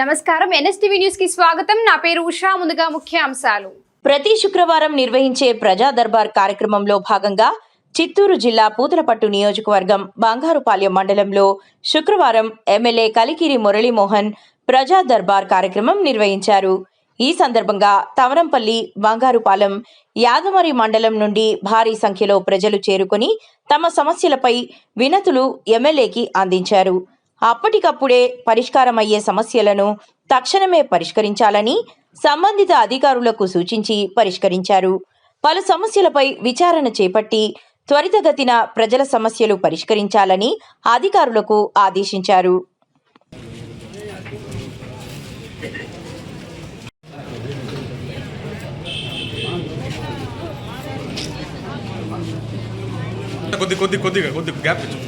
నమస్కారం. ఎన్ఎస్టీవీ న్యూస్కి స్వాగతం. నా పేరు ఉషా. ముందుగా ముఖ్య అంశాలు ప్రతి శుక్రవారం నిర్వహించే ప్రజా దర్బార్ కార్యక్రమంలో భాగంగా చిత్తూరు జిల్లా పూతలపట్టు నియోజకవర్గం బంగారుపాలెం మండలంలో శుక్రవారం ఎమ్మెల్యే కలికిరి మురళీమోహన్ ప్రజా దర్బార్ కార్యక్రమం నిర్వహించారు. ఈ సందర్భంగా తవరంపల్లి బంగారుపాలెం యాదమరి మండలం నుండి భారీ సంఖ్యలో ప్రజలు చేరుకొని తమ సమస్యలపై వినతులు ఎమ్మెల్యేకి అందించారు. అప్పటికప్పుడే పరిష్కారమయ్యే సమస్యలను తక్షణమే పరిష్కరించాలని సంబంధిత అధికారులకు సూచించి పరిష్కరించారు. పలు సమస్యలపై విచారణ చేపట్టి త్వరితగతిన ప్రజల సమస్యలు పరిష్కరించాలని అధికారులకు ఆదేశించారు. కొద్ది కొద్ది కొద్దిగా కొద్ది గ్యాప్ ఇచ్చు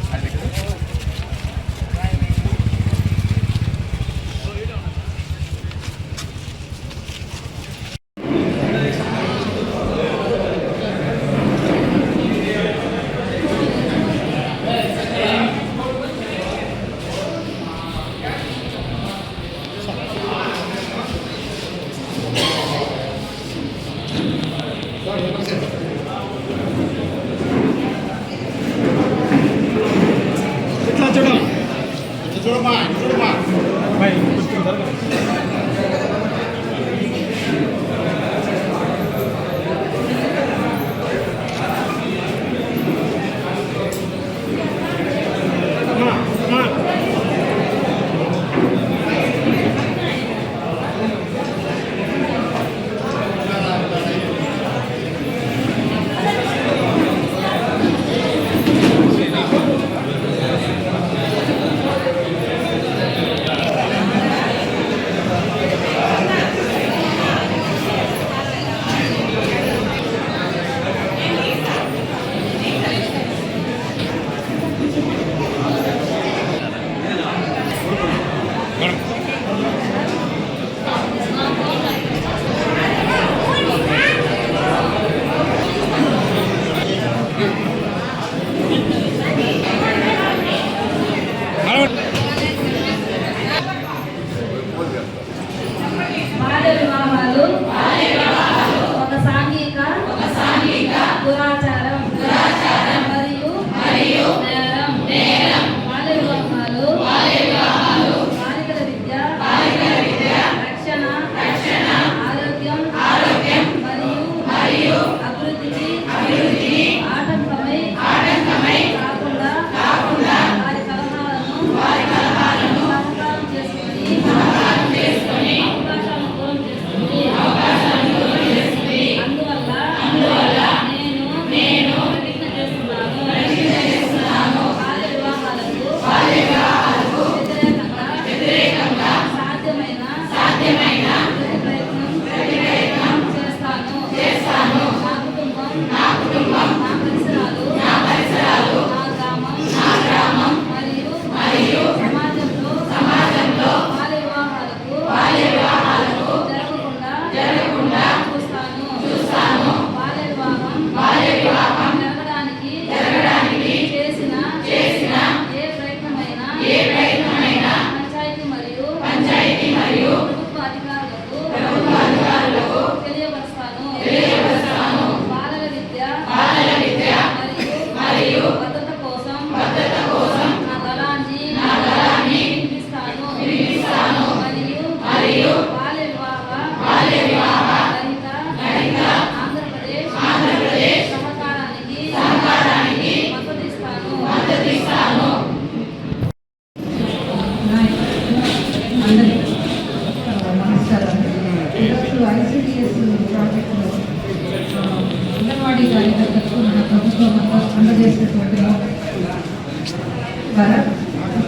mind.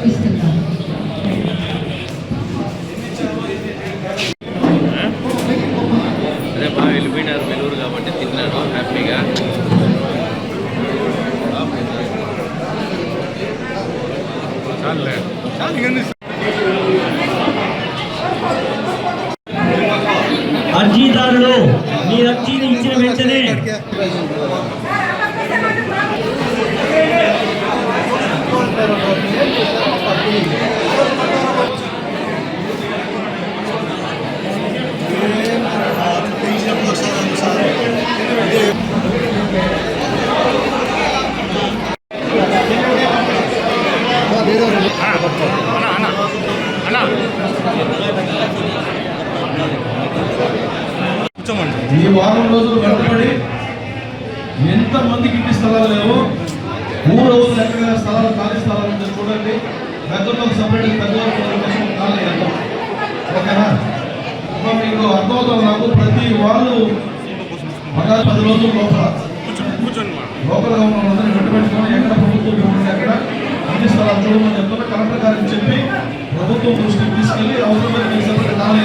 ఇస్తున్నాము అదే బాగా వెళ్ళిపోయినారు వెలుగురు కాబట్టి తిన్నాడు హ్యాపీగా చాలులే చాలు ఇంకెందుకు అర్జీదారులు ఈ వారం రోజులు కట్టబడి ఎంత మందికి ఇంటి స్థలాలు లేవు మూడు రోజులు ఎక్కడైనా స్థలాలు ఖాళీ స్థలాలు ఉంటే చూడండి. పెద్దలకు సపరేట్ పెద్దవారు కోసం ఖాళీ ఓకేనా? మీకు అర్థమవుతాం నాకు? ప్రతి వాళ్ళు ఒక పది రోజుల లోపల కూర్చోండి మా లోకల్గా ఉన్న ఎక్కడ ప్రభుత్వం ఉంటే అక్కడ అన్ని స్థలాలు చూడమని చెప్తున్నా కలెక్టర్ గారికి చెప్పి ప్రభుత్వం దృష్టికి తీసుకెళ్ళి అవసరమైన మీకు సపరేట్ ఖాళీ